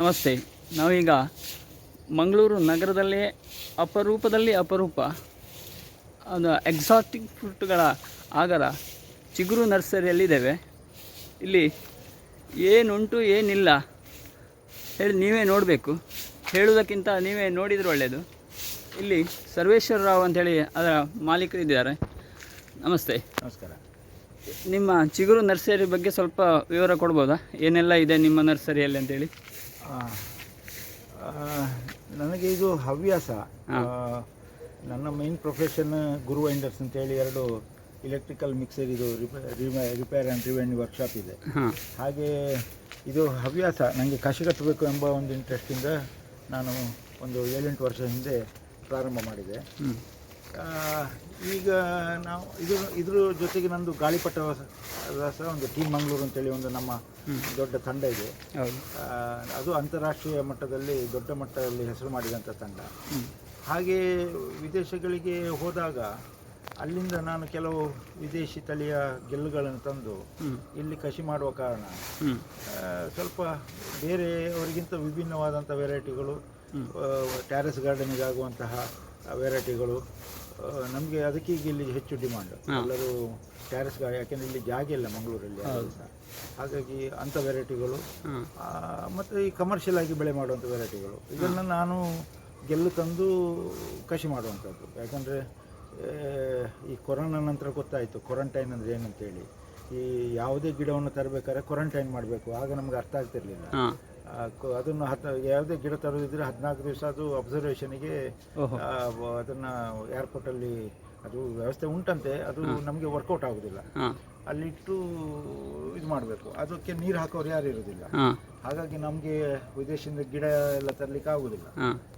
ನಮಸ್ತೆ. ನಾವೀಗ ಮಂಗಳೂರು ನಗರದಲ್ಲೇ ಅಪರೂಪದಲ್ಲಿ ಅಪರೂಪ. ಅದು ಎಕ್ಸಾಟಿಕ್ ಫ್ರೂಟ್ಗಳ ಆಗರ ಚಿಗುರು ನರ್ಸರಿಯಲ್ಲಿದ್ದೇವೆ. ಇಲ್ಲಿ ಏನುಂಟು ಏನಿಲ್ಲ. ಹೇಳಿ ನೀವೇ ನೋಡಬೇಕು. ಹೇಳುವುದಕ್ಕಿಂತ ನೀವೇ ನೋಡಿದರೆ ಒಳ್ಳೆಯದು ಇಲ್ಲಿ ಸರ್ವೇಶ್ವರ ರಾವ್ ಅಂತೇಳಿ ಅದರ ಮಾಲೀಕರು ಇದ್ದಾರೆ ನಮಸ್ತೆ. ನಮಸ್ಕಾರ. ನಿಮ್ಮ ಚಿಗುರು ನರ್ಸರಿ ಬಗ್ಗೆ ಸ್ವಲ್ಪ ವಿವರ ಕೊಡ್ಬೋದಾ? ಏನೆಲ್ಲ ಇದೆ ನಿಮ್ಮ ನರ್ಸರಿಯಲ್ಲಿ ಅಂತೇಳಿ? ನನಗೆ ಇದು ಹವ್ಯಾಸ. ನನ್ನ ಮೈನ್ ಪ್ರೊಫೆಷನ್ ಗುರು ವೈಂಡರ್ಸ್ ಅಂತೇಳಿ ಎರಡು ಇಲೆಕ್ಟ್ರಿಕಲ್ ಮಿಕ್ಸರ್ ಇದು ರಿಪೇರ್ ಆ್ಯಂಡ್ ರಿವೆಂಡ್ ವರ್ಕ್ಶಾಪ್ ಇದೆ. ಹಾಗೆ ಇದು ಹವ್ಯಾಸ. ನನಗೆ ಕಸಿ ಕಟ್ಟಬೇಕು ಎಂಬ ಒಂದು ಇಂಟ್ರೆಸ್ಟಿಂದ ನಾನು ಒಂದು ಏಳೆಂಟು ವರ್ಷ ಹಿಂದೆ ಪ್ರಾರಂಭ ಮಾಡಿದೆ. ಈಗ ನಾವು ಇದು ಇದ್ರ ಜೊತೆಗೆ ನಂದು ಗಾಳಿಪಟ ಸಹ ಒಂದು ಟೀಮ್ ಮಂಗಳೂರು ಅಂತೇಳಿ ಒಂದು ನಮ್ಮ ದೊಡ್ಡ ತಂಡ ಇದೆ. ಅದು ಅಂತಾರಾಷ್ಟ್ರೀಯ ಮಟ್ಟದಲ್ಲಿ ದೊಡ್ಡ ಮಟ್ಟದಲ್ಲಿ ಹೆಸರು ಮಾಡಿದಂಥ ತಂಡ. ಹಾಗೆ ವಿದೇಶಗಳಿಗೆ ಹೋದಾಗ ಅಲ್ಲಿಂದ ನಾನು ಕೆಲವು ವಿದೇಶಿ ತಳಿಯ ಗೆಲ್ಲುಗಳನ್ನು ತಂದು ಇಲ್ಲಿ ಕಸಿ ಮಾಡುವ ಕಾರಣ ಸ್ವಲ್ಪ ಬೇರೆಯವರಿಗಿಂತ ವಿಭಿನ್ನವಾದಂಥ ವೆರೈಟಿಗಳು ಟ್ಯಾರೆಸ್ ಗಾರ್ಡನಿಗಾಗುವಂತಹ ವೆರೈಟಿಗಳು ನಮಗೆ ಅದಕ್ಕೆ ಈಗ ಇಲ್ಲಿ ಹೆಚ್ಚು ಡಿಮಾಂಡ್ ಎಲ್ಲರೂ ಟ್ಯಾರಿಸ್ ಗಾಡಿ ಯಾಕೆಂದರೆ ಇಲ್ಲಿ ಜಾಗ ಇಲ್ಲ ಮಂಗಳೂರಲ್ಲಿ ಸಹ. ಹಾಗಾಗಿ ಅಂಥ ವೆರೈಟಿಗಳು ಮತ್ತು ಈ ಕಮರ್ಷಿಯಲ್ ಆಗಿ ಬೆಳೆ ಮಾಡುವಂಥ ವೆರೈಟಿಗಳು ಇದನ್ನು ನಾನು ಗೆಲ್ಲು ತಂದು ಕಸಿ ಮಾಡುವಂಥದ್ದು. ಯಾಕಂದರೆ ಈ ಕೊರೋನಾ ನಂತರ ಗೊತ್ತಾಯಿತು. ಕ್ವಾರಂಟೈನ್ ಅಂದರೆ ಏನಂತೇಳಿ. ಈ ಯಾವುದೇ ಗಿಡವನ್ನು ತರಬೇಕಾದ್ರೆ ಕ್ವಾರಂಟೈನ್ ಮಾಡಬೇಕು. ಆಗ ನಮ್ಗೆ ಅರ್ಥ ಆಗ್ತಿರ್ಲಿಲ್ಲ. ಅದನ್ನು ಹತ್ತು ಯಾವುದೇ ಗಿಡ ತರೋದಿದ್ರೆ ಹದಿನಾಲ್ಕು ದಿವಸ ಅದು ಅಬ್ಸರ್ವೇಷನಿಗೆ ಅದನ್ನ ಏರ್ಪೋರ್ಟಲ್ಲಿ ಅದು ವ್ಯವಸ್ಥೆ ಉಂಟಂತೆ ಅದು ನಮಗೆ ವರ್ಕೌಟ್ ಆಗೋದಿಲ್ಲ. ಅಲ್ಲಿಟ್ಟು ಇದು ಮಾಡಬೇಕು. ಅದಕ್ಕೆ ನೀರು ಹಾಕೋರು ಯಾರು ಇರೋದಿಲ್ಲ. ಹಾಗಾಗಿ ನಮಗೆ ವಿದೇಶದಿಂದ ಗಿಡ ಎಲ್ಲ ತರಲಿಕ್ಕೆ ಆಗೋದಿಲ್ಲ.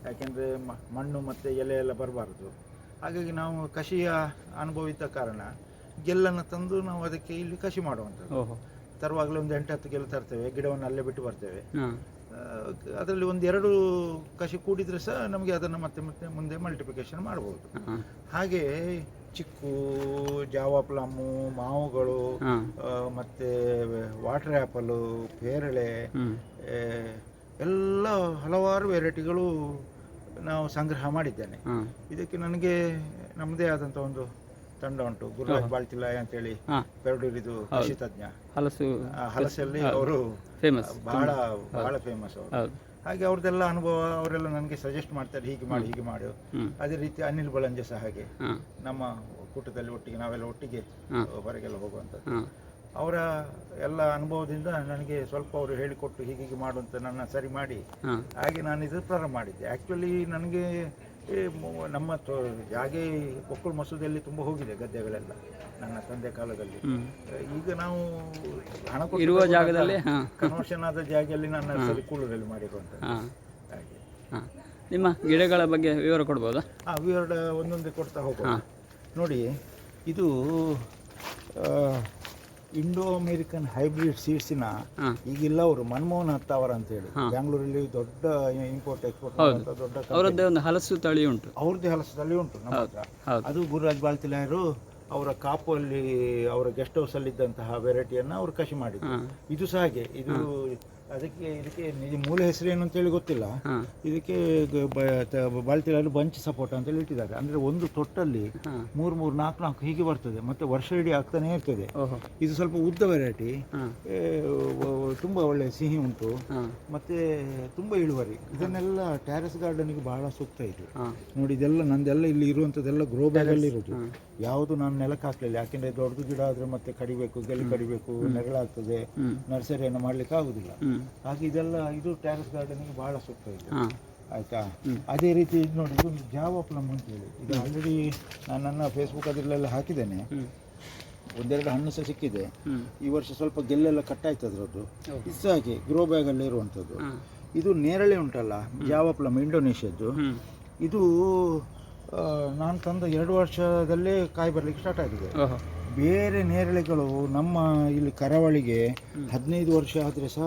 ಯಾಕೆಂದ್ರೆ ಮಣ್ಣು ಮತ್ತು ಎಲೆ ಎಲ್ಲ ಬರಬಾರ್ದು. ಹಾಗಾಗಿ ನಾವು ಕಸಿಯ ಅನುಭವ ಇದ್ದ ಕಾರಣ ಗೆಲ್ಲನ್ನು ತಂದು ನಾವು ಅದಕ್ಕೆ ಇಲ್ಲಿ ಕಸಿ ಮಾಡುವಂಥದ್ದು. ತರುವಾಗಲೇ ಒಂದು ಎಂಟು ಹತ್ತು ಕಿಲೋ ತರ್ತೇವೆ ಗಿಡವನ್ನು ಅಲ್ಲೇ ಬಿಟ್ಟು ಬರ್ತೇವೆ. ಅದರಲ್ಲಿ ಒಂದು ಎರಡು ಕಸಿ ಕೂಡಿದ್ರೆ ಸಹ ನಮಗೆ ಅದನ್ನು ಮತ್ತೆ ಮತ್ತೆ ಮುಂದೆ ಮಲ್ಟಿಪ್ಲಿಕೇಶನ್ ಮಾಡ್ಬೋದು. ಹಾಗೆ ಚಿಕ್ಕು ಜಾವಾ ಪ್ಲಮ್ಮು ಮಾವುಗಳು ಮತ್ತೆ ವಾಟರ್ ಆ್ಯಪಲು ಪೇರಳೆ ಎಲ್ಲ ಹಲವಾರು ವೆರೈಟಿಗಳು ನಾವು ಸಂಗ್ರಹ ಮಾಡಿದ್ದೇನೆ. ಇದಕ್ಕೆ ನನಗೆ ನಮ್ಮದೇ ಆದಂಥ ಒಂದು ತಂಡ ಉಂಟು. ಗುರುರಾಜ್ ಬಾಳ್ತಿಲಾಯ್ ಅಂತೇಳಿ ಪೆರಡೂರಿದು ಕೃಷಿ ತಜ್ಞ ಹಲಸು. ಹಲಸಲ್ಲಿ ಅವರು ಫೇಮಸ್ ಬಹಳ ಬಹಳ ಫೇಮಸ್ ಅವರು. ಹಾಗೆ ಅವ್ರದ್ದೆಲ್ಲ ಅನುಭವ ಅವರೆಲ್ಲ ನನಗೆ ಸಜೆಸ್ಟ್ ಮಾಡ್ತಾರೆ ಹೀಗೆ ಮಾಡಿ ಹೀಗೆ ಮಾಡು. ಅದೇ ರೀತಿ ಅನಿಲ್ ಬಳಂಜೆ ಸಹ ಹಾಗೆ. ನಮ್ಮ ಕೂಟದಲ್ಲಿ ಒಟ್ಟಿಗೆ ನಾವೆಲ್ಲ ಒಟ್ಟಿಗೆ. ಹೊರಗೆಲ್ಲ ಹೋಗುವಂತ ಅವರ ಎಲ್ಲ ಅನುಭವದಿಂದ ನನಗೆ ಸ್ವಲ್ಪ ಅವರು ಹೇಳಿಕೊಟ್ಟು ಹೀಗೆ ಹೀಗೆ ಮಾಡು ಅಂತ ನನ್ನ ಸರಿ ಮಾಡಿ. ಹಾಗೆ ನಾನು ಇದು ಪ್ರಾರಂಭ ಮಾಡಿದ್ದೆ. ಆ್ಯಕ್ಚುಲಿ ನನಗೆ ಈ ನಮ್ಮ ತೋ ಜಾಗೆ ಕೊಕ್ಕಳು ಮಸೂದೆಯಲ್ಲಿ ತುಂಬ ಹೋಗಿದೆ ಗದ್ದೆಗಳೆಲ್ಲ ನನ್ನ ತಂದೆ ಕಾಲದಲ್ಲಿ. ಈಗ ನಾವು ಹಣ ಇರುವ ಜಾಗದಲ್ಲಿ ಕನ್ವರ್ಷನ್ ಆದ ಜಾಗದಲ್ಲಿ ನನ್ನ ಸರಿ ಕೂಳದಲ್ಲಿ ಮಾಡಿರುವಂಥದ್ದು. ಹಾಂ. ಹಾಗೆ. ನಿಮ್ಮ ಗಿಡಗಳ ಬಗ್ಗೆ ವಿವರ ಕೊಡ್ಬೋದಾ? ಹಾಂ ವಿವರ ಒಂದೊಂದೇ ಕೊಡ್ತಾ ಹೋಗೋಣ. ನೋಡಿ ಇದು ಇಂಡೋ ಅಮೇರಿಕನ್ ಹೈಬ್ರಿಡ್ ಸೀಡ್ಸಿನ ಈಗಿಲ್ಲ ಅವರು. ಮನಮೋಹನ್ ಅಂತ ಹೇಳಿ. ಬ್ಯಾಂಗ್ಳೂರಲ್ಲಿ ದೊಡ್ಡ ಇಂಪೋರ್ಟ್ ಎಕ್ಸ್ಪೋರ್ಟ್ ದೊಡ್ಡ. ಅವರದ್ದೇ ಒಂದು ಹಲಸು ತಳಿ ಉಂಟು. ಅವ್ರದ್ದೇ ತಳಿ ಉಂಟು ನಮ್ಮ ಹತ್ರ. ಅದು ಗುರುರಾಜ್ ಬಾಲ್ತಿಲಾಯರು ಅವರ ಅಲ್ಲಿ ಅವರ ಗೆಸ್ಟ್ ಹೌಸ್ ಅಲ್ಲಿ ಇದ್ದಂತಹ ವೆರೈಟಿಯನ್ನು ಅವರು ಕಸಿ ಮಾಡಿದ್ರು. ಇದು ಸಹ ಹಾಗೆ. ಇದು ಅದಕ್ಕೆ ಇದಕ್ಕೆ ನಿಜ ಮೂಲ ಹೆಸರು ಏನು ಅಂತೇಳಿ ಗೊತ್ತಿಲ್ಲ. ಇದಕ್ಕೆ ಗ- ಬ- ತ- ಬಾಳ್ತಿಲಾಯರು ಬಂಚ್ ಸಪೋರ್ಟ್ ಅಂತೇಳಿ ಇಟ್ಟಿದ್ದಾರೆ. ಅಂದರೆ ಒಂದು ತೊಟ್ಟಲ್ಲಿ ಮೂರು ಮೂರು ನಾಲ್ಕು ನಾಲ್ಕು ಹೀಗೆ ಬರ್ತದೆ. ಮತ್ತೆ ವರ್ಷ ಇಡೀ ಆಗ್ತಾನೆ ಇರ್ತದೆ. ಇದು ಸ್ವಲ್ಪ ಉದ್ದ ವೆರೈಟಿ ತುಂಬಾ ಒಳ್ಳೆ ಸಿಹಿ ಉಂಟು. ಮತ್ತೆ ತುಂಬ ಇಳುವರಿ. ಇದನ್ನೆಲ್ಲ ಟ್ಯಾರೆಸ್ ಗಾರ್ಡನಿಗೆ ಬಹಳ ಸೂಕ್ತ ಇದು. ನೋಡಿ ಇದೆಲ್ಲ ನಂದೆಲ್ಲ ಇಲ್ಲಿ ಇರುವಂಥದ್ದೆಲ್ಲ ಗ್ರೋ ಬ್ಯಾಗಲ್ಲಿ ಇರೋದು. ಯಾವುದು ನಾನು ನೆಲಕ್ಕೆ ಹಾಕಲಿಲ್ಲ. ಯಾಕೆಂದರೆ ದೊಡ್ಡದು ಗಿಡ ಆದರೆ ಮತ್ತೆ ಕಡಿಬೇಕು ಗೆಲ್ಲಿ ಕಡಿಬೇಕು ನೆರಳಾಗ್ತದೆ. ನರ್ಸರಿಯನ್ನು ಮಾಡ್ಲಿಕ್ಕೆ ಆಗೋದಿಲ್ಲ. ಹಾಗೆ ಇದೆಲ್ಲ ಇದು ಟ್ಯಾರೆಸ್ ಗಾರ್ಡನಿಗೆ ಬಹಳ ಸೂಕ್ತ ಇದೆ. ಹಾಂ. ಆಯ್ತಾ? ಅದೇ ರೀತಿ ಇದು ನೋಡಿ ಇದೊಂದು ಜಾವ ಪ್ಲಮ್ ಅಂತೇಳಿ ಇದು ಆಲ್ರೆಡಿ ನಾನು ನನ್ನ ಫೇಸ್ಬುಕ್ ಅದರಲ್ಲೆಲ್ಲ ಹಾಕಿದ್ದೇನೆ. ಒಂದೆರಡು ಹಣ್ಣು ಸಹ ಸಿಕ್ಕಿದೆ. ಈ ವರ್ಷ ಸ್ವಲ್ಪ ಗೆಲ್ಲೆಲ್ಲ ಕಟ್ಟಾಯ್ತು ಅದರದ್ದು. ಇದು ಹಾಗೆ ಗ್ರೋ ಬ್ಯಾಗಲ್ಲಿ ಇರುವಂಥದ್ದು. ಇದು ನೇರಳೆ ಉಂಟಲ್ಲ ಜಾವ ಪ್ಲಮ್ ಇಂಡೋನೇಷ್ಯಾದ್ದು. ಇದು ನಾನು ತಂದ ಎರಡು ವರ್ಷದಲ್ಲೇ ಕಾಯಿ ಬರಲಿಕ್ಕೆ ಸ್ಟಾರ್ಟ್ ಆಗಿದೆ. ಬೇರೆ ನೇರಳೆಗಳು ನಮ್ಮ ಇಲ್ಲಿ ಕರಾವಳಿಗೆ ಹದಿನೈದು ವರ್ಷ ಆದರೆ ಸಹ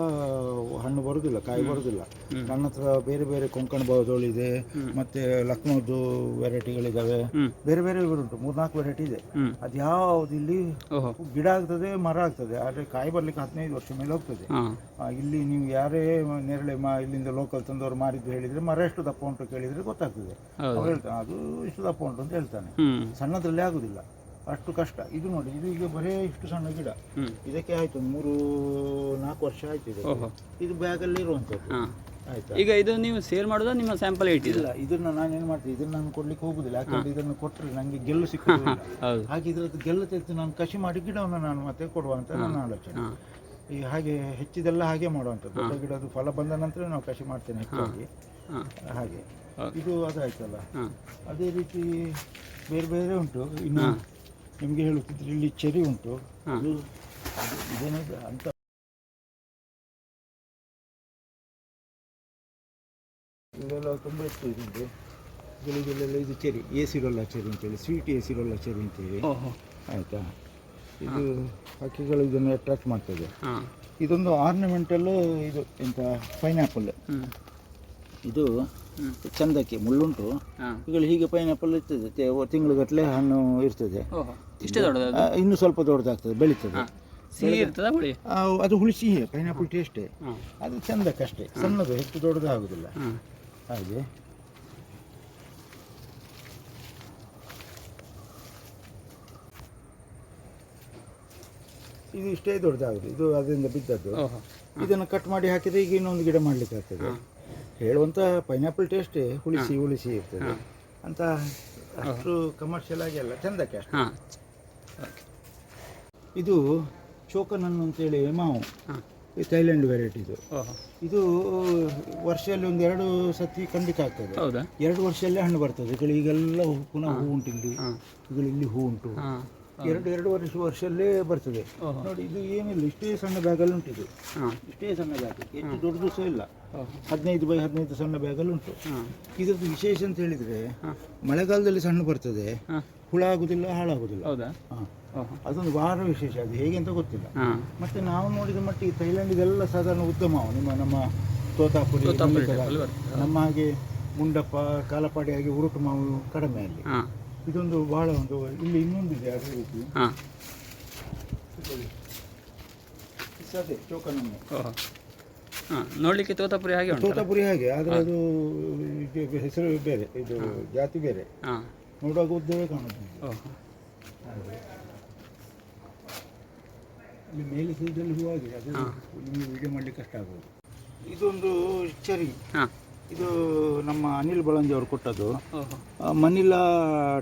ಹಣ್ಣು ಬರೋದಿಲ್ಲ ಕಾಯಿ ಬರೋದಿಲ್ಲ. ನನ್ನ ಹತ್ರ ಬೇರೆ ಬೇರೆ ಕೊಂಕಣ ಬಾವದೋಳು ಇದೆ ಮತ್ತೆ ಲಕ್ನೋದು ವೆರೈಟಿಗಳಿದ್ದಾವೆ. ಬೇರೆ ಬೇರೆ ಉಂಟು ಮೂರ್ನಾಲ್ಕು ವೆರೈಟಿ ಇದೆ. ಅದು ಯಾವ್ದು ಇಲ್ಲಿ ಗಿಡ ಆಗ್ತದೆ ಮರ ಆಗ್ತದೆ ಆದರೆ ಕಾಯಿ ಬರ್ಲಿಕ್ಕೆ ಹದಿನೈದು ವರ್ಷ ಮೇಲೆ ಹೋಗ್ತದೆ. ಇಲ್ಲಿ ನೀವು ಯಾರೇ ನೇರಳೆ ಮಾ ಇಲ್ಲಿಂದ ಲೋಕಲ್ ತಂದವರು ಮಾರಿದ್ದು ಹೇಳಿದ್ರೆ ಮರ ಎಷ್ಟು ದಪ್ಪ ಉಂಟು ಕೇಳಿದ್ರೆ ಗೊತ್ತಾಗ್ತದೆ. ಅದು ಇಷ್ಟು ದಪ್ಪ ಉಂಟು ಅಂತ ಹೇಳ್ತಾನೆ. ಸಣ್ಣದ್ರಲ್ಲಿ ಆಗುದಿಲ್ಲ. ಅಷ್ಟು ಕಷ್ಟ. ಇದು ನೋಡಿ ಇದು ಈಗ ಬರೇ ಇಷ್ಟು ಸಣ್ಣ ಗಿಡ. ಇದಕ್ಕೆ ಆಯ್ತು ಮೂರು ನಾಲ್ಕು ವರ್ಷ ಆಯ್ತು ಇದು ಓಹೋ. ಇದು ಬ್ಯಾಗಲ್ಲಿ ಇರುವಂಥದ್ದು. ಹಾಂ. ಆಯ್ತಾ? ಈಗ ಇದು ನೀವು ಸೇಲ್ ಮಾಡೋದಾ ನಿಮ್ಮ ಸ್ಯಾಂಪಲ್ ಇಟ್ಟಿಲ್ಲ ಇಲ್ಲ ಇದನ್ನ ನಾನು ಏನು ಮಾಡ್ತೀನಿ ಇದನ್ನ ನಾನು ಕೊಡ್ಲಿಕ್ಕೆ ಹೋಗುದಿಲ್ಲ. ಯಾಕಂದ್ರೆ ಇದನ್ನು ಕೊಟ್ಟರೆ ನನಗೆ ಗೆಲ್ಲು ಸಿಕ್ಕಿಲ್ಲ ಹೌದು. ಹಾಗೆ ಇದ್ರದ್ದು ಗೆಲ್ಲು ತೆಗೆದು ನಾನು ಕಸಿ ಮಾಡಿ ಗಿಡವನ್ನು ನಾನು ಮತ್ತೆ ಕೊಡುವ ಅಂತ ನನ್ನ ಆಲೋಚನೆ. ಹಾಂ ಈ ಹಾಗೆ ಹೆಚ್ಚಿದೆಲ್ಲ ಹಾಗೆ ಮಾಡುವಂಥದ್ದು ದೊಡ್ಡ ಗಿಡದ್ದು ಫಲ ಬಂದ ನಂತರ ನಾವು ಕಸಿ ಮಾಡ್ತೇನೆ ಹೆಚ್ಚಾಗಿ. ಹಾಗೆ. ಇದು ಅದಾಯ್ತಲ್ಲ. ಅದೇ ರೀತಿ ಬೇರೆ ಬೇರೆ ಉಂಟು. ಇನ್ನು ನಿಮಗೆ ಹೇಳುತ್ತಿದ್ರೆ ಇಲ್ಲಿ ಚೆರಿ ಉಂಟು. ಅಂತ. ಇದೆಲ್ಲ ತುಂಬ ಇತ್ತು ಇದೆ ಗಳಿಗೆಲ್ಲ ಇದು ಚೆರಿ ಏಸಿರೊಲ್ಲ ಚೆರಿ ಅಂತೇಳಿ ಸ್ವೀಟ್ ಏಸಿರೊಲ್ಲ ಚೆರಿ ಅಂತೇಳಿ. ಆಯಿತಾ? ಇದು ಹಕ್ಕಿಗಳು ಇದನ್ನು ಅಟ್ರಾಕ್ಟ್ ಮಾಡ್ತದೆ. ಇದೊಂದು ಆರ್ನಮೆಂಟಲ್ಲು ಇದು ಎಂತ ಪೈನಾಪಲ್ ಇದು ಚಂದಕ್ಕೆ ಮುಳ್ಳುಂಟು. ಈಗ ಇವುಗಳು ಹೀಗೆ ಪೈನಾಪಲ್ ಇರ್ತದೆ ತಿಂಗಳುಗಟ್ಟಲೆ ಹಣ್ಣು ಇರ್ತದೆ. ಇಷ್ಟೇ ದೊಡ್ಡದು? ಆ, ಇನ್ನು ಸ್ವಲ್ಪ ದೊಡ್ಡದಾಗ್ತದೆ ಬೆಳೀತದೆ. ಅದು ಸಿಹಿ ಇರ್ತದ ಹುಳಿ? ಸಿಹಿ ಅದು ಹುಳಿ ಪೈನಾಪಲ್ ಟೇಸ್ಟ್ ಅದು ಅದು ಚಂದಕ್ಕಷ್ಟೇ. ಸಣ್ಣದು ಹೆಚ್ಚು ದೊಡ್ಡದು ಆಗುದಿಲ್ಲ ಹಾಗೆ. ಇದು ಇಷ್ಟೇ ದೊಡ್ಡದಾಗುದು. ಇದು ಅದರಿಂದ ಬಿದ್ದದ್ದು. ಓಹೋ. ಇದನ್ನು ಕಟ್ ಮಾಡಿ ಹಾಕಿದ್ರೆ ಈಗ ಇನ್ನೊಂದು ಗಿಡ ಮಾಡ್ಲಿಕ್ಕೆ ಆಗ್ತದೆ ಹೇಳುವಂತ ಪೈನಾಪಲ್ ಟೇಸ್ಟೇ ಹುಳಿಸಿ ಹುಳಿಸಿ ಇರ್ತದೆ. ಅಂತ ಅಷ್ಟು ಕಮರ್ಷಿಯಲ್ ಆಗಿ ಅಲ್ಲ ಚಂದಕ್ಕೆ ಅಷ್ಟೇ. ಹಾಂ ಇದು ಚೋಕನನ್ನು ಅಂತೇಳಿ ಮಾವು. ಈ ಥೈಲ್ಯಾಂಡ್ ವೆರೈಟಿ ಇದು. ಇದು ವರ್ಷದಲ್ಲಿ ಒಂದು ಎರಡು ಸತಿ ಖಂಡಿತ ಆಗ್ತದೆ. ಹೌದಾ? ಎರಡು ವರ್ಷದಲ್ಲೇ ಹಣ್ಣು ಬರ್ತದೆ. ಈಗ ಈಗೆಲ್ಲ ಹೂ- ಪುನಃ ಹೂ. ಉಂಟು ಇಲ್ಲಿ ಇಲ್ಲಿ ಹೂ ಉಂಟು. ಎರಡು ಎರಡು ವರ್ಷ ವರ್ಷದಲ್ಲೇ ಬರ್ತದೆ. ನೋಡಿ ಇದು ಏನಿಲ್ಲ. ಇಷ್ಟೇ ಸಣ್ಣ ಬ್ಯಾಗಲ್ಲಿ ಉಂಟು ಇದು ಇಷ್ಟೇ ಸಣ್ಣ ಬ್ಯಾಗ್ ಹೆಚ್ಚು ದೊಡ್ಡದು ಸಹ ಇಲ್ಲ. ಹದಿನೈದು ಬೈ ಹದಿನೈದು ಸಣ್ಣ ಬ್ಯಾಗಲ್ಲಿ ಉಂಟು. ಇದ್ರದ್ದು ವಿಶೇಷ ಅಂತ ಹೇಳಿದರೆ ಮಳೆಗಾಲದಲ್ಲಿ ಸಣ್ಣ ಬರ್ತದೆ. ಹುಳ ಆಗುದಿಲ್ಲ ಹಾಳಾಗುದಿಲ್ಲ. ಹೌದಾ? ಹಾಂ. ಅದೊಂದು ವಾರ ವಿಶೇಷ ಅದು ಹೇಗೆ ಅಂತ ಗೊತ್ತಿಲ್ಲ. ಮತ್ತೆ ನಾವು ನೋಡಿದ ಮಟ್ಟಿಗೆ ಥೈಲ್ಯಾಂಡ್ ಇದೆಲ್ಲ ಸಾಧಾರಣ ಉತ್ತಮ ನಿಮ್ಮ ನಮ್ಮ ತೋತಾಪುರಿ. ನಮ್ಮ ಹಾಗೆ ಮುಂಡಪ್ಪ ಕಾಲಪಾಡಿ ಹಾಗೆ ಉರುಟು ಮಾವು ಕಡಿಮೆ ಅಲ್ಲಿ. ಇದೊಂದು ಬಹಳ ಒಂದು ಇಲ್ಲಿ ಇನ್ನೊಂದಿದೆ ಅದೇ ರೀತಿ ಅದೇ ಹಾಂ ನೋಡಲಿಕ್ಕೆ ತೋತಾಪುರಿ ಹಾಗೆ ತೋತಾಪುರಿ ಹಾಗೆ ಆದರೆ ಅದು ಹೆಸರು ಬೇರೆ ಇದು ಜಾತಿ ಬೇರೆ. ಹಾಂ. ನೋಡುವಾಗ ಉದ್ದವೇ ಕಾಣುತ್ತೆ ಇಲ್ಲಿ ಮೇಲೆ ಸೈಡಲ್ಲಿ ಹೂ ಆಗಿದೆ ಅದು ನಿಮಗೆ ವಿಡಿಯೋ ಮಾಡಲಿಕ್ಕೆ ಕಷ್ಟ ಆಗೋದು. ಇದೊಂದು ಚರಿ ಹಾಂ. ಇದು ನಮ್ಮ ಅನಿಲ್ ಬಳಂಜಿ ಅವರು ಕೊಟ್ಟದ್ದು. ಮನಿಲಾ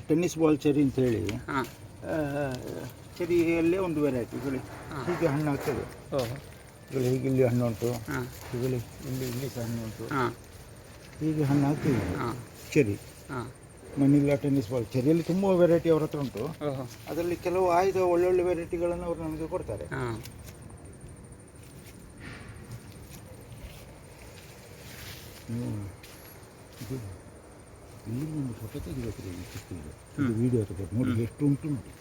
ಟೆನ್ನಿಸ್ ಬಾಲ್ ಚೆರಿ ಅಂತ ಹೇಳಿ. ಚೆರಿಯಲ್ಲೇ ಒಂದು ವೆರೈಟಿ ಇಲ್ಲಿ ಹೀಗೆ ಹಣ್ಣು ಆಗ್ತದೆ. ಓಹೋ. ಇಲ್ಲಿ ಹೀಗೆ ಇಲ್ಲಿ ಹಣ್ಣು ಉಂಟು ಹಾಂ. ಇಲ್ಲಿ ಇಲ್ಲಿ ಸಹ ಹಣ್ಣು ಉಂಟು. ಹಾಂ. ಹೀಗೆ ಹಣ್ಣು ಹಾಕ್ತೀವಿ cherry. Cherry Manila tennis ball. ಚೆರಿಯಲ್ಲಿ ತುಂಬ ವೆರೈಟಿ ಅವ್ರ ಹತ್ರ ಉಂಟು. ಅದರಲ್ಲಿ ಕೆಲವು ಆಯ್ದ ಒಳ್ಳೊಳ್ಳೆ ವೆರೈಟಿಗಳನ್ನು ಅವರು ನಮಗೆ ಕೊಡ್ತಾರೆ. ಹ್ಮ್. ಇದು ಇಲ್ಲಿ ಒಂದು ಫೋಟೋ ತೆಗಿಬೇಕು ಈ ಚಿಕ್ಕದು. ವಿಡಿಯೋ ನೋಡಿ ಎಷ್ಟು ಉಂಟು ನೋಡಿ.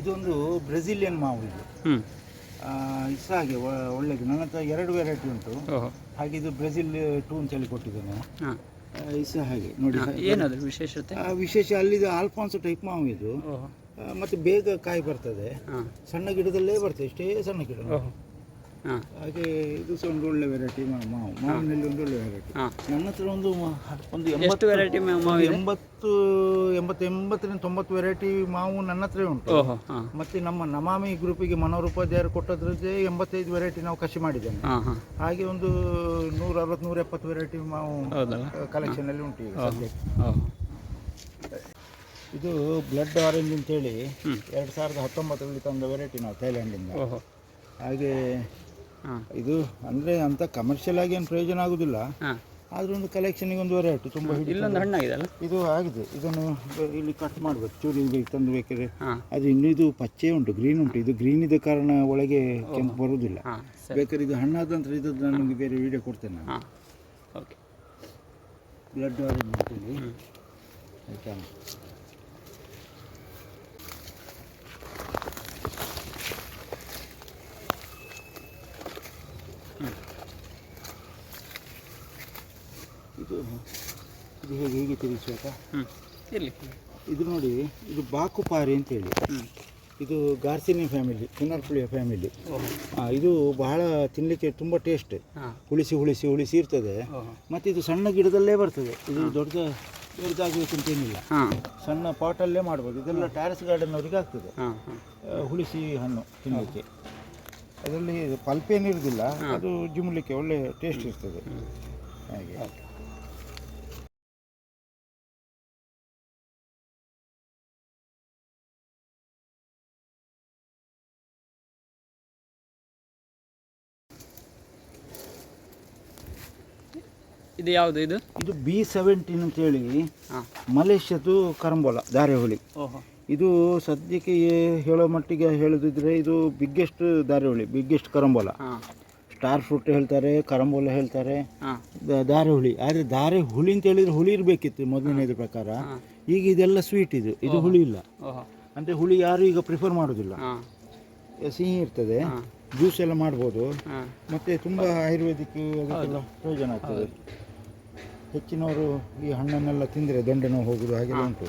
ಇದೊಂದು ಬ್ರೆಜಿಲಿಯನ್ ಮಾವು ಇದು. ಇದು ಹಾಗೆ ಒಳ್ಳೆಯದು ನನ್ನ ಹತ್ರ ಎರಡು ವೆರೈಟಿ ಉಂಟು. ಓಹೋ. ಹಾಗೆ ಇದು ಬ್ರೆಜಿಲ್ ಟೂ ಅಂತೇಳಿ ಕೊಟ್ಟಿದ್ದೇನೆ. ಹಾಂ. ಆ, ಇದು ಹಾಗೆ ನೋಡಿ. ಏನದು ವಿಶೇಷತೆ? ಆ, ವಿಶೇಷ ಅಲ್ಲಿದು ಆಲ್ಫಾನ್ಸ್ ಟೈಪ್ ಮಾವು ಇದು. ಓಹೋ. ಆ, ಮತ್ತೆ ಬೇಗ ಕಾಯಿ ಬರ್ತದೆ. ಸಣ್ಣ ಗಿಡದಲ್ಲೇ ಬರ್ತದೆ ಇಷ್ಟೇ ಸಣ್ಣ ಗಿಡ. ಓಹೋ. ಹಾಗೆ ಇದು ಸಹ ಒಂದು ಒಳ್ಳೆ ವೆರೈಟಿ ಮಾವು ಮಾವಿನಲ್ಲಿ ಒಂದು ಒಳ್ಳೆ ವೆರೈಟಿ ನನ್ನ ಹತ್ರ ಒಂದು ಮ- ಒಂದು ಎಷ್ಟು ಎಂಬತ್ತು ವೆರೈಟಿ ಮಾವು ಎಂಬತ್ತು ಎಂಬತ್ತು ಎಂಬತ್ತರಿಂದ ತೊಂಬತ್ತು ವೆರೈಟಿ ಮಾವು ನನ್ನ ಹತ್ರ ಉಂಟು. ಓಹೋ ಹಾಂ. ಮತ್ತೆ ನಮ್ಮ ನಮಾಮಿ ಗ್ರೂಪಿಗೆ ಮನೋರೂಪಾಧ್ಯಾಯರು ಕೊಟ್ಟದ್ರದ್ದೇ ಎಂಬತ್ತೈದು ವೆರೈಟಿ ನಾವು ಕಸಿ ಮಾಡಿದ್ದೇನೆ ಹಾಂ ಹಾಂ. ಹಾಗೆ ಒಂದು ನೂರ ಅರವತ್ತು ನೂರ ಎಪ್ಪತ್ತು ವೆರೈಟಿ ಮಾವು ಹೌದಲ್ಲ ಕಲೆಕ್ಷನ್ ಅಲ್ಲಿ ಉಂಟು ಈಗ ಸದ್ಯಕ್ಕೆ. ಇದು ಬ್ಲಡ್ ಆರೆಂಜ್ ಅಂತೇಳಿ. ಎರಡು ಸಾವಿರದ ಹತ್ತೊಂಬತ್ತರಲ್ಲಿ ತಂದ ವೆರೈಟಿ ನಾವು ಥೈಲ್ಯಾಂಡಿಂದ ಓಹೋ. ಹಾಗೆ ಇದು ಅಂದ್ರೆ ಅಂತ ಕಮರ್ಷಿಯಲ್ ಆಗಿ ಏನು ಪ್ರಯೋಜನ ಆಗೋದಿಲ್ಲ. ಆದ್ರೂ ಒಂದು ಕಲೆಕ್ಷನ್ ಒಂದು ವೆರೈಟಿ ತುಂಬ. ಇಲ್ಲೊಂದು ಹಣ್ಣಾಗಿದೆ ಅಲ್ಲ? ಇದು ಆಗಿದೆ. ಇದನ್ನು ಇಲ್ಲಿ ಕಟ್ ಮಾಡಬೇಕು. ಚೂರಿ ತಂದು ಬೇಕಾದ್ರೆ. ಅದು ಇನ್ನೂ ಇದು ಪಚ್ಚೆ ಉಂಟು ಗ್ರೀನ್ ಉಂಟು. ಇದು ಗ್ರೀನ್ ಇದ್ದ ಕಾರಣ ಒಳಗೆ ಕೆಂಪು ಬರುವುದಿಲ್ಲ ಬೇಕಾದ್ರೆ ಇದು ಹಣ್ಣಾದ ನಂತರ ಇದು ನಾನು ನಿಮಗೆ ಬೇರೆ ವಿಡಿಯೋ ಕೊಡ್ತೇನೆ ನಾನು. ಓಕೆ ಬ್ಲಡ್ ಆರೆಂಜ್ ಅಂತೇಳಿ ಆಯಿತಾ ಇದು ಇದು ಹೇಗೆ ಹೀಗೆ ತಿರುಗಿಸ್ಬೇಕಾ ಹ್ಞೂ ಇರಲಿ. ಇದು ನೋಡಿ ಇದು ಬಾಕುಪಾರಿ ಅಂತೇಳಿ. ಇದು ಗಾರ್ಸಿನಿ ಫ್ಯಾಮಿಲಿ ಪುನರ್ಪುಳಿಯ ಫ್ಯಾಮಿಲಿ. ಇದು ಬಹಳ ತಿನ್ನಲಿಕ್ಕೆ ತುಂಬ ಟೇಸ್ಟ್. ಹುಳಿಸಿ ಹುಳಿಸಿ ಹುಳಿಸಿ ಇರ್ತದೆ. ಮತ್ತು ಇದು ಸಣ್ಣ ಗಿಡದಲ್ಲೇ ಬರ್ತದೆ. ಇದು ದೊಡ್ಡ ದೊಡ್ಡದಾಗಬೇಕಂತೇನಿಲ್ಲ ಸಣ್ಣ ಪಾಟಲ್ಲೇ ಮಾಡ್ಬೋದು. ಇದೆಲ್ಲ ಟ್ಯಾರಿಸ್ ಗಾರ್ಡನ್ ಅವರಿಗೆ ಆಗ್ತದೆ. ಹುಳಿಸಿ ಹಣ್ಣು ತಿನ್ನಲಿಕ್ಕೆ ಅದರಲ್ಲಿ ಪಲ್ಪ್ ಏನಿರೋದಿಲ್ಲ ಅದು ಜುಮ್ಲಿಕ್ಕೆ ಒಳ್ಳೆ ಟೇಸ್ಟ್ ಇರ್ತದೆ. ಹಾಗೆ. ಇದು ಯಾವುದು ಇದು? ಇದು ಬಿ ಸೆವೆಂಟೀನ್ ಅಂತೇಳಿ ಮಲೇಷ್ಯಾದು ಕರಂಬೋಲ ದಾರೆಹುಳಿ ಓಹೋ. ಇದು ಸದ್ಯಕ್ಕೆ ಹೇಳೋ ಮಟ್ಟಿಗೆ ಹೇಳೋದಿದ್ರೆ ಇದು ಬಿಗ್ಗೆಸ್ಟ್ ದಾರೆಹುಳಿ ಬಿಗ್ಗೆಸ್ಟ್ ಕರಂಬೋಲ. ಸ್ಟಾರ್ ಫ್ರೂಟ್ ಹೇಳ್ತಾರೆ ಕರಂಬೋಲ ಹೇಳ್ತಾರೆ ದಾರೆ ಹುಳಿ ಆದರೆ ದಾರೆ ಹುಳಿ ಅಂತ ಹೇಳಿದ್ರೆ ಹುಳಿ ಇರಬೇಕಿತ್ತು ಮೊದಲನೇದು ಪ್ರಕಾರ. ಈಗ ಇದೆಲ್ಲ ಸ್ವೀಟ್ ಇದು ಇದು ಹುಳಿ ಇಲ್ಲ. ಅಂದರೆ ಹುಳಿ ಯಾರು ಈಗ ಪ್ರಿಫರ್ ಮಾಡೋದಿಲ್ಲ. ಸಿಹಿ ಇರ್ತದೆ ಜ್ಯೂಸ್ ಎಲ್ಲ ಮಾಡ್ಬೋದು. ಮತ್ತು ತುಂಬ ಆಯುರ್ವೇದಿಕ್ ಅದಕ್ಕೆಲ್ಲ ಪ್ರಯೋಜನ ಆಗ್ತದೆ. ಹೆಚ್ಚಿನವರು ಈ ಹಣ್ಣನ್ನೆಲ್ಲ ತಿಂದರೆ ದೊಂಡೆ ನೋವು ಹೋಗುದು ಹಾಗೆಲ್ಲ ಉಂಟು.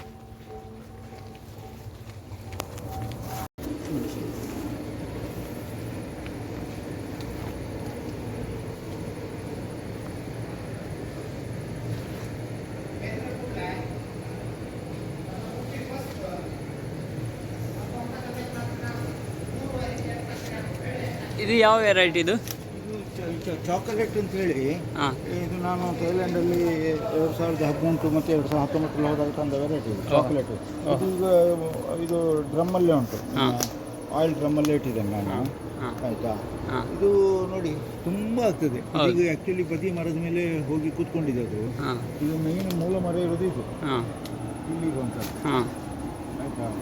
ಇದು ಯಾವ ವೆರೈಟಿ ಇದು ಇದು? ಚಾಕೊಲೇಟ್ ಅಂತ ಹೇಳಿ ಹಾಂ. ಇದು ನಾನು ಥೈಲ್ಯಾಂಡಲ್ಲಿ ಎರಡು ಸಾವಿರದ ಹದಿನೆಂಟು ಮತ್ತು ಎರಡು ಸಾವಿರದ ಹತ್ತೊಂಬತ್ತರಲ್ಲಿ ಹೋದಾಗ ತಂದ ವೆರೈಟಿ ಚಾಕೊಲೇಟ್. ಇದು ಈಗ ಇದು ಡ್ರಮ್ಮಲ್ಲೇ ಉಂಟು. ಆಯಿಲ್ ಡ್ರಮ್ ಡ್ರಮ್ಮಲ್ಲೇ ಇಟ್ಟಿದ್ದೇನೆ ನಾನು. ಆಯ್ತಾ? ಇದು ನೋಡಿ ತುಂಬ ಆಗ್ತದೆ. ಈಗ ಆ್ಯಕ್ಚುಲಿ ಬದಿ ಮರದ ಮೇಲೆ ಹೋಗಿ ಕೂತ್ಕೊಂಡಿದೆ ಅದು. ಇದು ಮೇನ್ ಮೂಲ ಮರ ಇರೋದು ಇದು. ಇಲ್ಲಿ ಅಂತ ಹಾಂ.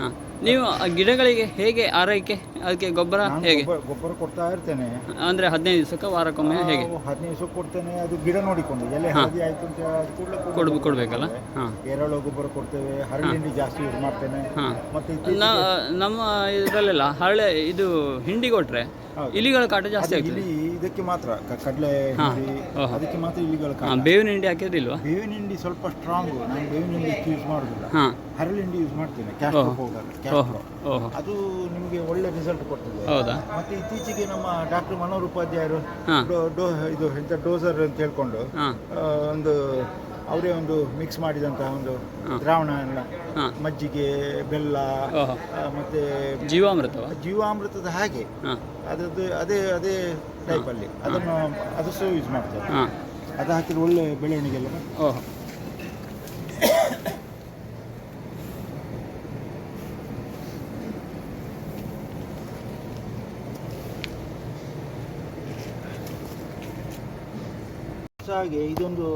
ಹಾಂ. ನೀವು ಆ ಗಿಡಗಳಿಗೆ ಹೇಗೆ ಆರೈಕೆ? ಅದಕ್ಕೆ ಗೊಬ್ಬರ ಹೇಗೆ? ಗೊಬ್ಬರ ಕೊಡ್ತಾ ಇರ್ತೇನೆ. ಅಂದ್ರೆ ಹದಿನೈದು ದಿವಸಕ್ಕೆ ವಾರಕ್ಕೊಮ್ಮೆ ಹೇಗೆ? ನಾವು ಹದಿನೈದು ದಿವಸ ಕೊಡ್ತೇನೆ. ಅದು ಗಿಡ ನೋಡಿಕೊಂಡು ಎಲೆ ಹಳದಿ ಆಯ್ತು ಅಂತ ಹೇಳಿ ಕೂಡಲೇ ಕೊಡ್ಬೇಕು. ಕೊಡಬೇಕಲ್ಲ? ಹಾಂ. ಏರಳು ಗೊಬ್ಬರ ಕೊಡ್ತೇವೆ ಹರಳಿಂಡಿ ಜಾಸ್ತಿ ಯೂಸ್ ಮಾಡ್ತೇನೆ. ಹಾಂ. ಮತ್ತೆ ಇತ್ತೀಚೆಗೆ ನಮ್ಮ ಇದರಲ್ಲೆಲ್ಲ ಹಳೆ ಇದು ಹಿಂಡಿ ಕೊಟ್ರೆ ಹೌದು. ಇಲಿಗಳ ಕಾಟ ಜಾಸ್ತಿ ಆಗ್ತದೆ. ಇಲಿ ಇದಕ್ಕೆ ಮಾತ್ರ ಕ- ಕಡಲೆ ಹಿಂಡಿ ಅದಕ್ಕೆ ಮಾತ್ರ ಇಲಿಗಳ ಹಾಂ ಬೇವಿನ ಹಿಂಡಿ ಹಾಕಿದ್ರಿಲ್ವಾ? ಬೇವಿನ ಹಿಂಡಿ ಸ್ವಲ್ಪ ಸ್ಟ್ರಾಂಗ್ ನಾನು ಬೇವಿನ ಹಿಂಡಿ ಯೂಸ್ ಮಾಡೋದಿಲ್ಲ. ಹಾಂ. ಹರಳಿಂಡಿ ಯೂಸ್ ಮಾಡ್ತೇನೆ ಕ್ಯಾಶ್ ಪೌಡರ್ ಕ್ಯಾಸ್ಟ್ರೋ ಓಹೋ. ಅದು ನಿಮಗೆ ಒಳ್ಳೆ ರಿಸಲ್ಟ್ ಕೊಡ್ತದೆ. ಹೌದಾ? ಮತ್ತೆ ಇತ್ತೀಚೆಗೆ ನಮ್ಮ ಡಾಕ್ಟರ್ ಮನೋಹರ್ ಉಪಾಧ್ಯಾಯರು ಹಾಂ. ಡೋ- ಡೋ ಇದು ಎಂತ ಡೋಸರ್ ಅಂತ ಹೇಳ್ಕೊಂಡು ಹಾಂ. ಆ, ಒಂದು ಅವರೇ ಒಂದು ಮಿಕ್ಸ್ ಮಾಡಿದಂತಹ ಒಂದು ದ್ರಾವಣ ಎಲ್ಲ. ಮಜ್ಜಿಗೆ ಬೆಲ್ಲ ಮತ್ತೆ ಜೀವಾಮೃತ ಜೀವಾಮೃತದ ಹಾಗೆ. ಅದ್ರದ್ದು ಅದೇ ಅದೇ ಟೈಪಲ್ಲಿ ಅದನ್ನು ಅದು ಸಹ ಯೂಸ್ ಮಾಡ್ತಾರೆ. ಅದು ಹಾಕಿದ್ರೆ ಒಳ್ಳೆ ಬೆಳವಣಿಗೆ ಎಲ್ಲ ಹಾಗೆ ಇದೊಂದು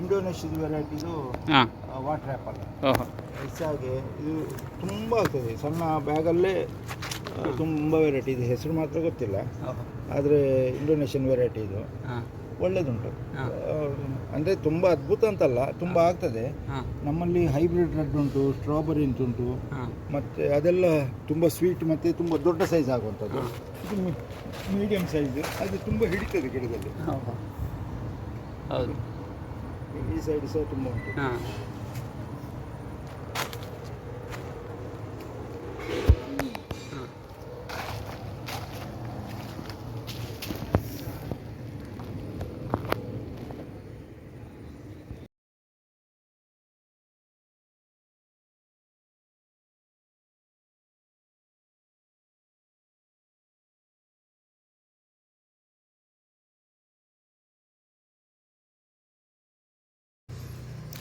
ಇಂಡೋನೇಷ್ಯಾದ ವೆರೈಟಿದು ಹಾಂ. ವಾಟರ್ ಆ್ಯಪಲ್ ಓಹೋ. ಹಾಗೆ ಇದು ತುಂಬ ಆಗ್ತದೆ. ಸಣ್ಣ ಬ್ಯಾಗಲ್ಲೇ ತುಂಬ ವೆರೈಟಿ ಇದೆ. ಹೆಸರು ಮಾತ್ರ ಗೊತ್ತಿಲ್ಲ. ಆದರೆ ಇಂಡೋನೇಷ್ಯನ್ ವೆರೈಟಿ ಇದು. ಒಳ್ಳೆದುಂಟು. ಅಂದರೆ ತುಂಬ ಅದ್ಭುತ ಅಂತಲ್ಲ ತುಂಬ ಆಗ್ತದೆ. ನಮ್ಮಲ್ಲಿ ಹೈಬ್ರಿಡ್ ರೆಡ್ ಉಂಟು ಸ್ಟ್ರಾಬೆರಿ ಅಂತ ಉಂಟು. ಮತ್ತು ಅದೆಲ್ಲ ತುಂಬ ಸ್ವೀಟ್ ಮತ್ತು ತುಂಬ ದೊಡ್ಡ ಸೈಜ್ ಆಗುವಂಥದ್ದು. ಇದು ಮೀಡಿಯಮ್ ಸೈಜ್ ಅದು ತುಂಬ ಹಿಡಿತದೆ ಗಿಡದಲ್ಲಿ. ಹೌದು. ಈ ಸೈಡ್ ಸಹ ತುಂಬ ಉಂಟು. ಹಾಂ ಹಾಂ.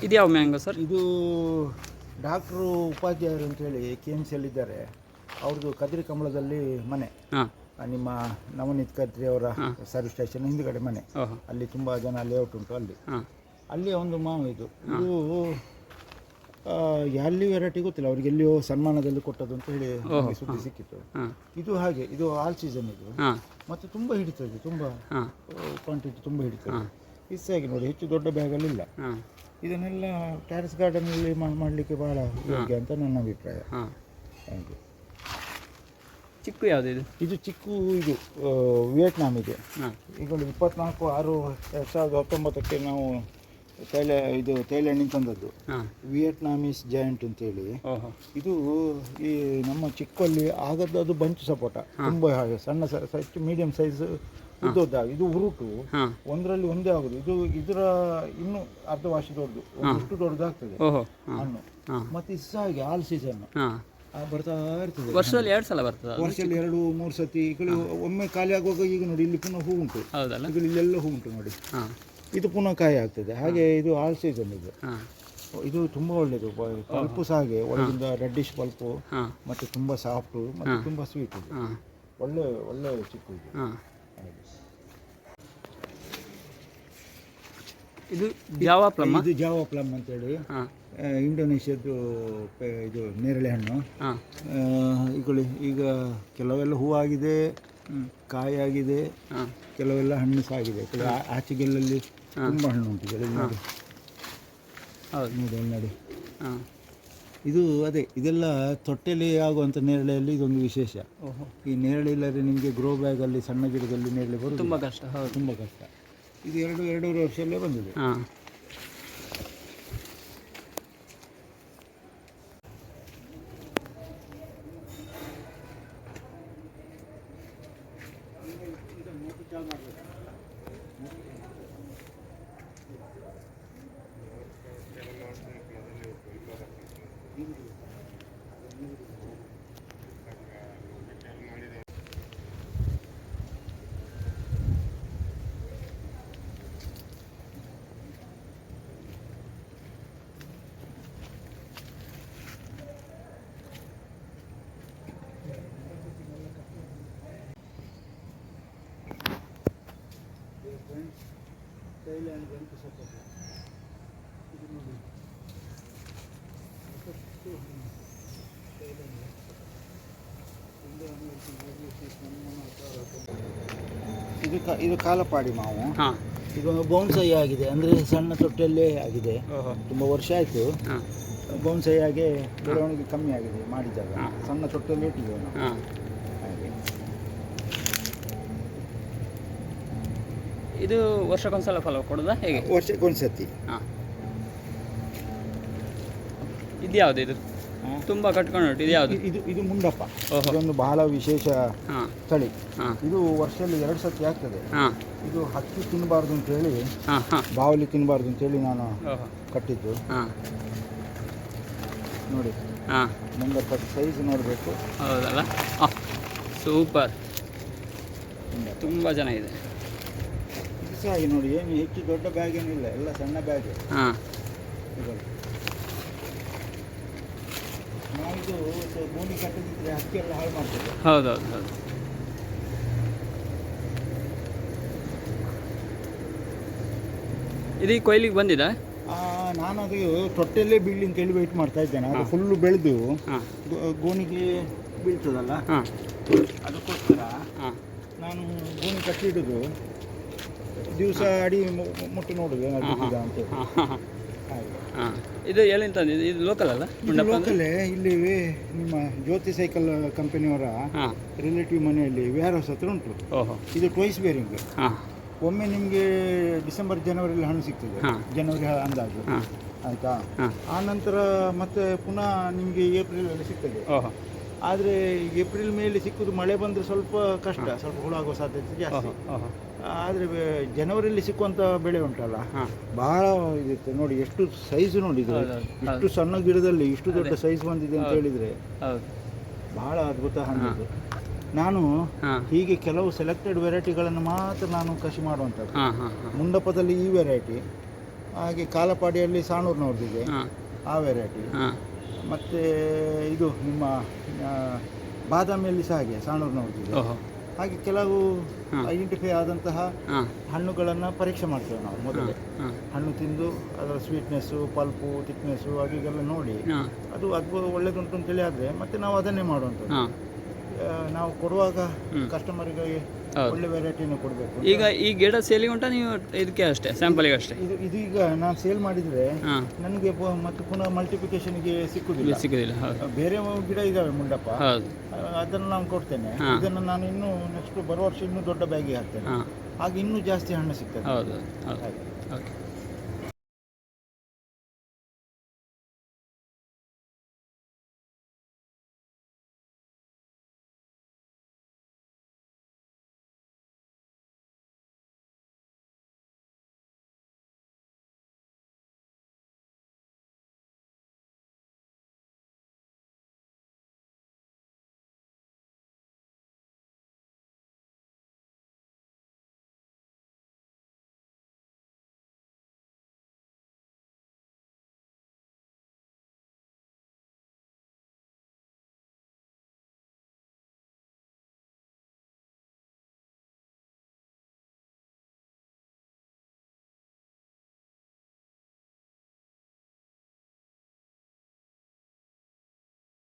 ಇದು ಯಾವ ಮ್ಯಾಂಗೋ ಸರ್? ಇದು ಡಾಕ್ಟ್ರು ಉಪಾಧ್ಯಾಯರು ಅಂತೇಳಿ ಕೆ ಎಂ ಸಿಯಲ್ಲಿದ್ದಾರೆ ಅವ್ರದ್ದು ಕದ್ರಿ ಕಮಲದಲ್ಲಿ ಮನೆ. ಹಾಂ. ನಿಮ್ಮ ನವನೀತ್ ಕದ್ರಿ ಅವರ ಸರ್ವಿಸ್ ಸ್ಟೇಷನ್ ಹಿಂದ್ಗಡೆ ಮನೆ. ಓಹೋ. ಅಲ್ಲಿ ತುಂಬ ಜನ ಲೇಔಟ್ ಉಂಟು ಅಲ್ಲಿ. ಹಾಂ. ಅಲ್ಲಿ ಒಂದು ಮಾವು ಇದು. ಇದು ಆ, ಎಲ್ಲಿ ವೆರೈಟಿ ಗೊತ್ತಿಲ್ಲ. ಅವ್ರಿಗೆ ಎಲ್ಲಿಯೋ ಸನ್ಮಾನದಲ್ಲಿ ಕೊಟ್ಟದ್ದು ಅಂತ ಹೇಳಿ ನಮಗೆ ಸುದ್ದಿ ಸಿಕ್ಕಿತ್ತು. ಹಾಂ. ಇದು ಹಾಗೆ ಇದು ಆಲ್ ಸೀಸನ್ ಇದು. ಹಾಂ. ಮತ್ತು ತುಂಬ ಹಿಡಿತದೆ ತುಂಬ ಹಾಂ. ಕ್ವಾಂಟಿಟಿ ತುಂಬ ಹಿಡಿತದೆ. ಪಿಸ್ ನೋಡಿ ಹೆಚ್ಚು ದೊಡ್ಡ ಬ್ಯಾಗಲ್ಲಿ ಇಲ್ಲ. ಹಾಂ. ಇದನ್ನೆಲ್ಲ ಟ್ಯಾರಿಸ್ ಗಾರ್ಡನಲ್ಲಿ ಮಾಡಲಿಕ್ಕೆ ಬಹಳ ಯೋಗ್ಯ ಅಂತ ನನ್ನ ಅಭಿಪ್ರಾಯ. ಹಾಗೆ ಚಿಕ್ಕು ಯಾವುದು ಇದು? ಇದು ಚಿಕ್ಕು ಇದು ವಿಯೆಟ್ನಾಮ್ ವಿಯೆಟ್ನಾಂ ಇದೆ. ಈಗ ಇಪ್ಪತ್ನಾಲ್ಕು ಆರು ಎರಡು ಸಾವಿರದ ಹತ್ತೊಂಬತ್ತಕ್ಕೆ ನಾವು ತೈಲ ಇದು ಥೈಲ್ಯಾಂಡಿಂದ ತಂದದ್ದು. ವಿಯೆಟ್ನಾಮೀಸ್ ಜಾಯಿಂಟ್ ಅಂತೇಳಿ ಇದು ಈ ನಮ್ಮ ಚಿಕ್ಕಲ್ಲಿ ಆಗದ್ದು ಅದು ಬಂಚು ಸಪೋಟ. ತುಂಬ ಹಾಗೆ ಸಣ್ಣ ಸೈಜ್ ಮೀಡಿಯಂ ಸೈಜ್ ಉದ್ದೋದ ಇದು ಉರುಟು ಹಾಂ. ಒಂದರಲ್ಲಿ ಒಂದೇ ಆಗುದು. ಇದು ಇದರ ಇನ್ನು ಅರ್ಧ ವರ್ಷ ದೊಡ್ಡದು ಅಷ್ಟು ದೊಡ್ಡದಾಗ್ತದೆ ಓಹೋ. ಹಾಂ. ಹಣ್ಣು. ಹಾಂ. ಮತ್ತೆ ಇದು ಸಹ ಹಾಗೆ ಆಲ್ ಸೀಸನ್ ಹಾಂ. ಬರ್ತಾ ಇರ್ತದೆ. ವರ್ಷದಲ್ಲಿ ಎರಡು ಸಲ ಬರ್ತದೆ ಅದು? ವರ್ಷದಲ್ಲಿ ಎರಡು ಮೂರು ಸತಿ. ಈ ಕಡೆ ಒಮ್ಮೆ ಖಾಲಿ ಆಗುವಾಗ ಈಗ ನೋಡಿ ಇಲ್ಲಿ ಪುನಃ ಹೂ ಉಂಟು. ಹೌದಲ್ಲ? ಇಲ್ಲೆಲ್ಲ ಹೂ ಉಂಟು ನೋಡಿ. ಹಾಂ. ಇದು ಪುನಃ ಕಾಯಿ ಆಗ್ತದೆ. ಹಾಗೆ ಇದು ಆಲ್ ಸೀಸನ್ ಇದು. ಹಾಂ. ಇದು ತುಂಬಾ ಒಳ್ಳೇದು. ಪಲ್ಪು ಸಹ ಹಾಗೆ. ಒಳಗಿಂದ ರೆಡ್ಡಿಶ್ ಪಲ್ಪು ಮತ್ತೆ ತುಂಬಾ ಸಾಫ್ಟ್ ಮತ್ತೆ ತುಂಬಾ ಸ್ವೀಟ್ ಇದು ಹಾಂ. ಒಳ್ಳೆ ಒಳ್ಳೆ ಚಿಕ್ಕ ಇದು. ಹಾಂ. ಇದು ಜಾವಾ ಪ್ಲಮ್ ಇದು ಜಾವಾ ಪ್ಲಮ್ ಅಂತೇಳಿ ಇಂಡೋನೇಷ್ಯಾದ್ದು ಪೆ- ಇದು ನೇರಳೆ ಹಣ್ಣು. ಹಾಂ. ಈಗಳಿ ಈಗ ಕೆಲವೆಲ್ಲ ಹೂವಾಗಿದೆ ಕಾಯಿ ಆಗಿದೆ ಕೆಲವೆಲ್ಲ ಹಣ್ಣು ಸಹ ಆಗಿದೆ ಕೆಲವು ಆ- ಆಚೆಗೆಲ್ಲಲ್ಲಿ ತುಂಬ ಹಣ್ಣು ಉಂಟು ನೋಡಿ. ಹೌದು. ನೋಡಿ ಇಲ್ಲಿ ನೋಡಿ. ಹಾಂ. ಇದು ಅದೇ ಇದೆಲ್ಲ ತೊಟ್ಟೆಲಿ ಆಗುವಂಥ ನೇರಳೆಯಲ್ಲಿ ಇದೊಂದು ವಿಶೇಷ. ಈ ನೇರಳೆ ಇಲ್ಲದೆ ನಿಮಗೆ ಗ್ರೋ ಬ್ಯಾಗಲ್ಲಿ ಸಣ್ಣ ಗಿಡದಲ್ಲಿ ನೇರಳೆ ಬರುತ್ತೆ ತುಂಬ ಕಷ್ಟ ಹೌದು. ತುಂಬ ಕಷ್ಟ. ಇದು ಎರಡು ಎರಡೂವರೆ ವರ್ಷದಲ್ಲೇ ಬಂದಿದೆ. ಹಾಂ ಇದು ಕ ಇದು ಕಾಲಪಾಡಿ ಮಾವು. ಇದೊಂದು ಬೌನ್ಸೈ ಆಗಿದೆ. ಅಂದರೆ ಸಣ್ಣ ತೊಟ್ಟಲ್ಲೇ ಆಗಿದೆ. ತುಂಬ ವರ್ಷ ಆಯಿತು. ಬೌನ್ಸೈ ಆಗಿ ಬೆಳವಣಿಗೆ ಕಮ್ಮಿ ಆಗಿದೆ ಮಾಡಿದಾಗ. ಸಣ್ಣ ತೊಟ್ಟಲ್ಲಿ ಇಟ್ಟಿದ್ದೇವೆ ನಾವು ಹಾಂ ಹಾಗೆ ಇದು ವರ್ಷಕ್ಕೊಂದ್ಸಲ ಫಲ ಕೊಡೋದಾ? ಹೇಗೆ? ವರ್ಷಕ್ಕೊಂದ್ಸತಿ. ಹಾಂ. ಇದು ಯಾವುದು ಇದು. ತುಂಬ ಕಟ್ಕೊಂಡು ಉಂಟು ಇದು ಯಾವುದು? ಇದು ಇದು ಮುಂಡಪ್ಪ. ಇದೊಂದು ಬಹಳ ವಿಶೇಷ ತಳಿ. ಇದು ವರ್ಷದಲ್ಲಿ ಎರಡು ಸತಿ ಆಗ್ತದೆ. ಇದು ಹಕ್ಕಿ ತಿನ್ನಬಾರ್ದು ಅಂತ ಹೇಳಿ ಬಾವಲಿ ತಿನ್ನಬಾರ್ದು ಅಂತೇಳಿ ನಾನು ಓಹೋ. ಕಟ್ಟಿದ್ದು. ನೋಡಿ. ಮುಂಡಪ್ಪ ಸೈಜ್ ನೋಡಬೇಕು. ಹೌದಲ್ಲ? ಸೂಪರ್. ತುಂಬ ಚೆನ್ನಾಗಿದೆ. ಇದು ಸಹ ಹಾಗೆ ನೋಡಿ ಏನು ಹೆಚ್ಚು ದೊಡ್ಡ ಬ್ಯಾಗ್ ಏನಿಲ್ಲ ಎಲ್ಲ ಸಣ್ಣ ಬ್ಯಾಗ್ ಹಾಂ. ನಾವಿದು ಭೂಮಿ ಕಟ್ಟದಿದ್ರೆ ಹಕ್ಕಿ ಎಲ್ಲ ಹಾಳು ಮಾಡ್ತೇವೆ ಹೌದೌದು ಹೌದು. ಇದು ಕೊಯ್ಲಿಗೆ ಬಂದಿದೆ? ಅದು ತೊಟ್ಟೆಲ್ಲೇ ಬೀಳಿ ಅಂತೇಳಿ ವೆಯ್ಟ್ ಮಾಡ್ತಾ ಇದ್ದೇನೆ. ಅದು ಫುಲ್ಲು ಬೆಳೆದು ಗೋಣಿಗೆ ಬೀಳ್ತದಲ್ಲ? ಹಾಂ. ಅದಕ್ಕೋಸ್ಕರ ಹಾಂ. ನಾನು ಗೋಣಿ ಕಟ್ಟಿಡುದು. ದಿವಸ ಅಡಿ ಮುಟ್ಟಿ ನೋಡುದು ಬಿದ್ದಿದಾ ಹಾಂ ಹಾಂ ಇದು ಎಲ್ಲಿಂದ ತಂದಿದ್ದು? ಇದು ಲೋಕಲ್ ಅಲ್ಲ? ಅಂದ್ರೆ? ಲೋಕಲೇ ಇಲ್ಲಿ ನಿಮ್ಮ ಜ್ಯೋತಿ ಸೈಕಲ್ ಕಂಪನಿಯವರ ಹಾಂ. ರಿಲೇಟಿವ್ ಮನೆಯಲ್ಲಿ ವೇರ್ ಹೌಸ್ ಹತ್ರ ಉಂಟು. ಓಹೋ. ಇದು ಟ್ವೈಸ್ ಬೇರಿಂಗ್ ಹಾಂ. ಒಮ್ಮೆ ನಿಮಗೆ ಡಿಸೆಂಬರ್ ಜನವರಿಯಲ್ಲಿ ಹಣ ಸಿಗ್ತದೆ. ಹಾ. ಜನವರಿ ಅಂದಾಜು. ಹಾಂ. ಆಯಿತಾ? ಹಾಂ. ಆ ನಂತರ ಮತ್ತೆ ಪುನಃ ನಿಮಗೆ ಏಪ್ರಿಲಲ್ಲಿ ಸಿಗ್ತದೆ. ಓಹೋ. ಆದರೆ ಏಪ್ರಿಲ್ ಮೇಲೆ ಸಿಕ್ಕುದು ಮಳೆ ಬಂದರೆ ಸ್ವಲ್ಪ ಕಷ್ಟ ಸ್ವಲ್ಪ ಹುಳ ಆಗೋ ಸಾಧ್ಯತೆ ಜಾಸ್ತಿ. ಆದರೆ ಜನವರಿಯಲ್ಲಿ ಸಿಕ್ಕುವಂಥ ಬೆಳೆ ಉಂಟಲ್ಲ? ಭಾಳ ಬಹಳ ಇದಿತ್ತು ನೋಡಿ ಎಷ್ಟು ಸೈಜ್ ನೋಡಿದ್ರೆ ಇಷ್ಟು ಸಣ್ಣ ಗಿಡದಲ್ಲಿ ಇಷ್ಟು ದೊಡ್ಡ ಸೈಜ್ ಬಂದಿದೆ ಅಂತ ಹೇಳಿದರೆ ಬಹಳ ಅದ್ಭುತ ಹಣ್ಣಿದ್ದು ನಾನು ಹೀಗೆ ಕೆಲವು ಸೆಲೆಕ್ಟೆಡ್ ವೆರೈಟಿಗಳನ್ನು ಮಾತ್ರ ನಾನು ಕೃಷಿ ಮಾಡುವಂಥದ್ದು. ಮುಂಡಪದಲ್ಲಿ ಈ ವೆರೈಟಿ ಹಾಗೆ ಕಾಲಪಾಡಿಯಲ್ಲಿ ಸಾಣೂರ್ನವ್ರದ್ದಿದೆ ಆ ವೆರೈಟಿ ಮತ್ತು ಇದು ನಿಮ್ಮ ಬಾದಾಮಿಯಲ್ಲಿ ಸಹ ಹಾಗೆ ಸಾಣೂರಿನವ್ರದಿದೆ ಓಹೋ. ಹಾಗೆ ಕೆಲವು ಐಡೆಂಟಿಫೈ ಆದಂತಹ ಹಾಂ. ಹಣ್ಣುಗಳನ್ನು ಪರೀಕ್ಷೆ ಮಾಡ್ತೇವೆ ನಾವು ಮೊದಲೇ. ಹಾಂ ಹಣ್ಣು ತಿಂದು ಅದರ ಸ್ವೀಟ್ನೆಸ್ಸು ಪಲ್ಪು ತಿಕ್ನೆಸ್ಸು ಹಾಗೆಲ್ಲ ನೋಡಿ. ಹಾಂ. ಅದು ಅದ್ಭುತ ಒಳ್ಳೇದುಂಟು ಅಂತೇಳಿ ಆದರೆ ಮತ್ತೆ ನಾವು ಅದನ್ನೇ ಮಾಡುವಂಥದ್ದು. ಹಾಂ. ಆ, ನಾವು ಕೊಡುವಾಗ ಕಸ್ಟಮರಿಗೆ ಹೌದು. ಒಳ್ಳೆ ವೆರೈಟಿನೂ ಕೊಡಬೇಕು ಈಗ ಈ ಗಿಡ ಸೇಲಿಗೆ ಉಂಟಾ ನೀವು ಇದಕ್ಕೆ ಅಷ್ಟೇ ಸ್ಯಾಂಪಲಿಗೆ ಅಷ್ಟೇ? ಇದು ಇದೀಗ ನಾನು ಸೇಲ್ ಮಾಡಿದರೆ ಹಾಂ. ನನಗೆ ಪ- ಮತ್ತೆ ಪುನಃ ಮಲ್ಟಿಪ್ಲಿಕೇಶನ್ಗೆ ಸಿಕ್ಕುದಿಲ್ಲ. ಸಿಕ್ಕುದಿಲ್ಲ ಸಿಗೋದಿಲ್ಲ ಹೌದು ಬೇರೆ ಗಿಡ ಇದಾವೆ ಮುಂಡಪ್ಪ. ಹೌದು. ಅದನ್ನು ನಾನು ಕೊಡ್ತೇನೆ. ಹಾ. ಇದನ್ನು ನಾನು ಇನ್ನೂ ನೆಕ್ಸ್ಟ್ ಬರುವ ವರ್ಷ ಇನ್ನೂ ದೊಡ್ಡ ಬ್ಯಾಗಿಗೆ ಹಾಕ್ತೇನೆ. ಹಾಂ. ಆಗ ಇನ್ನೂ ಜಾಸ್ತಿ ಹಣ್ಣು ಸಿಗ್ತದೆ. ಹೌದು ಹೌದು ಹಾಗೆ. ಓಕೆ